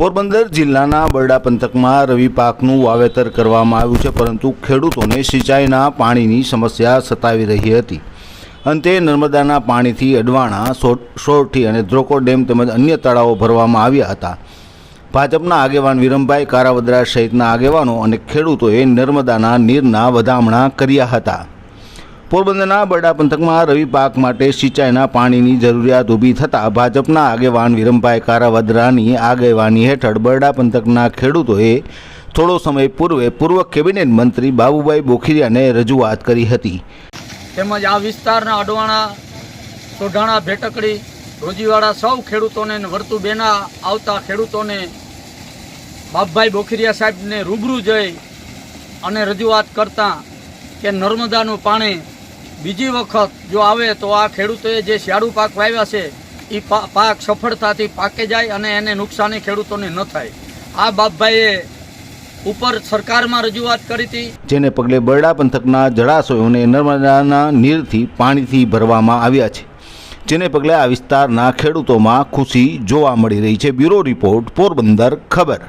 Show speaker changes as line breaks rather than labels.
પોરબંદર જિલ્લાના બરડા પંથકમાં રવિ પાકનું વાવેતર કરવામાં આવ્યું છે, પરંતુ ખેડૂતોને સિંચાઈના પાણીની સમસ્યા સતાવી રહી હતી. અંતે નર્મદાના પાણીથી અડવાણા સોરઠી અને ધ્રોકો ડેમ તેમજ અન્ય તળાવો ભરવામાં આવ્યા હતા. ભાજપના આગેવાન વિરમભાઈ કારાવદરા સહિતના આગેવાનો અને ખેડૂતોએ નર્મદાના નીરના વધામણા કર્યા હતા. પોરબંદરના બરડા પંથકમાં રવિ પાક માટે સિંચાઈના પાણીની જરૂરિયાત ઊભી થતાં ભાજપના આગેવાન વિરમભાઈ કારાવદરાની આગેવાની હેઠળ બરડા પંથકના ખેડૂતોએ થોડો સમય પૂર્વે પૂર્વ કેબિનેટ મંત્રી બાબુભાઈ બોખીરિયાને રજૂઆત કરી હતી.
તેમજ આ વિસ્તારના અડવાણા, સોઢાણા, ભેટકડી, રોજીવાડા સૌ ખેડૂતોને વર્તુ બેના આવતા ખેડૂતોને બાપભાઈ બોખીરિયા સાહેબને રૂબરૂ જઈ અને રજૂઆત કરતાં કે નર્મદાનું પાણી બીજી વખત જો આવે તો આ ખેડૂતોએ જે શિયાળુ પાક વાવ્યા છે એ પાક સફળતાથી પાકે જાય અને એને નુકસાની ખેડૂતોને ન થાય. આ બાપભાઈએ ઉપર સરકારમાં રજૂઆત કરી હતી.
જેને પગલે બરડા પંથકના જળાશયોને નર્મદાના નીરથી પાણીથી ભરવામાં આવ્યા છે. જેને પગલે આ વિસ્તારના ખેડૂતોમાં ખુશી જોવા મળી રહી છે. બ્યુરો રિપોર્ટ પોરબંદર ખબર.